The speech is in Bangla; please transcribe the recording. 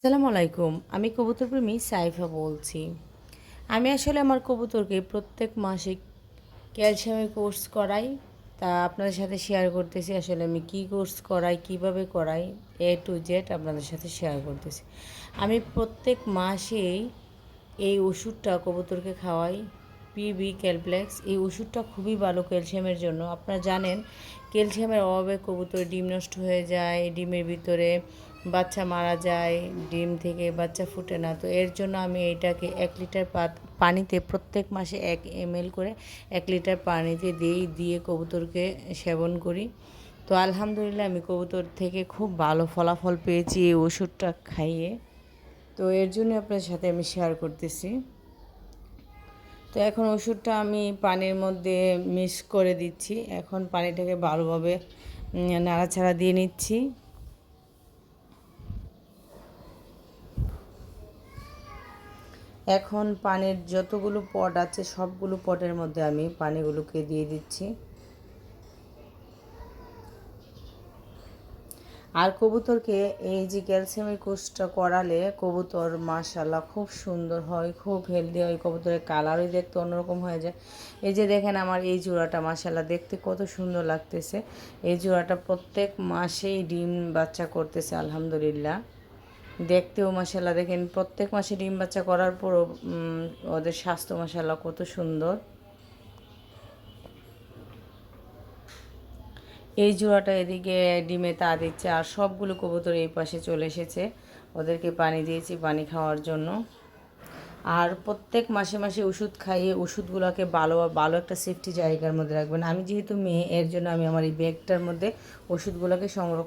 আসসালামু আলাইকুম। আমি কবুতর প্রেমী সাইফা বলছি। আমি আসলে আমার কবুতরকে প্রত্যেক মাসে ক্যালসিয়ামের কোর্স করাই। তা আপনাদের সাথে শেয়ার করতেছি আসলে আমি কি কোর্স করাই, কীভাবে করাই এ টু জেড আপনাদের সাথে শেয়ার করতেছি। আমি প্রত্যেক মাসেই এই ওষুধটা কবুতরকে খাওয়াই পিবি ক্যালপ্লেক্স এই ওষুধটা খুবই ভালো ক্যালসিয়ামের জন্য। আপনারা জানেন, ক্যালসিয়ামের অভাবে কবুতর ডিম নষ্ট হয়ে যায়, ডিমের ভিতরে বাচ্চা মারা যায়, ডিম থেকে বাচ্চা ফুটে না। তো এর জন্য আমি এইটাকে এক লিটার পানিতে প্রত্যেক মাসে এক এম করে এক লিটার পানিতে দিই, দিয়ে কবুতরকে সেবন করি। তো আলহামদুলিল্লাহ আমি কবুতর থেকে খুব ভালো ফলাফল পেয়েছি এই ওষুধটা খাইয়ে। তো এর জন্য আপনার সাথে আমি শেয়ার করতেছি। তো এখন ওষুধটা আমি পানির মধ্যে মিক্স করে দিচ্ছি। এখন পানিটাকে ভালোভাবে নাড়াচাড়া দিয়ে নিচ্ছি। এখন পানির যতগুলো পট আছে, সবগুলো পটের মধ্যে আমি পানিগুলোকে দিয়ে দিচ্ছি। আর কবুতরকে এই যে ক্যালসিয়ামের কোর্সটা করালে কবুতর মাশাল্লাহ খুব সুন্দর হয়, খুব হেলদি হয়, কবুতরের কালারই দেখতে অন্যরকম হয়ে যায়। এই যে দেখেন আমার এই জোড়াটা মাশাল্লাহ দেখতে কত সুন্দর লাগতেছে। এই জোড়াটা প্রত্যেক মাসেই ডিম বাচ্চা করতেছে, আলহামদুলিল্লাহ। দেখতেও মাসাল্লাহ দেখেন প্রত্যেক মাসে ডিম বাচ্চা করার পরও ওদের স্বাস্থ্য মাসাল্লাহ কত সুন্দর। এই জোড়াটা এদিকে ডিমে তা দিচ্ছে আর সবগুলো কবুতর এই পাশে চলে এসেছে। ওদেরকে পানি দিয়েছি পানি খাওয়ার জন্য। আর প্রত্যেক মাসে মাসে ওষুধ খাইয়ে ওষুধগুলোকে ভালো ভালো একটা সেফটি জায়গার মধ্যে রাখবেন। আমি যেহেতু মেয়ে, এর জন্য আমি আমার এই ব্যাগটার মধ্যে ওষুধগুলোকে সংরক্ষণ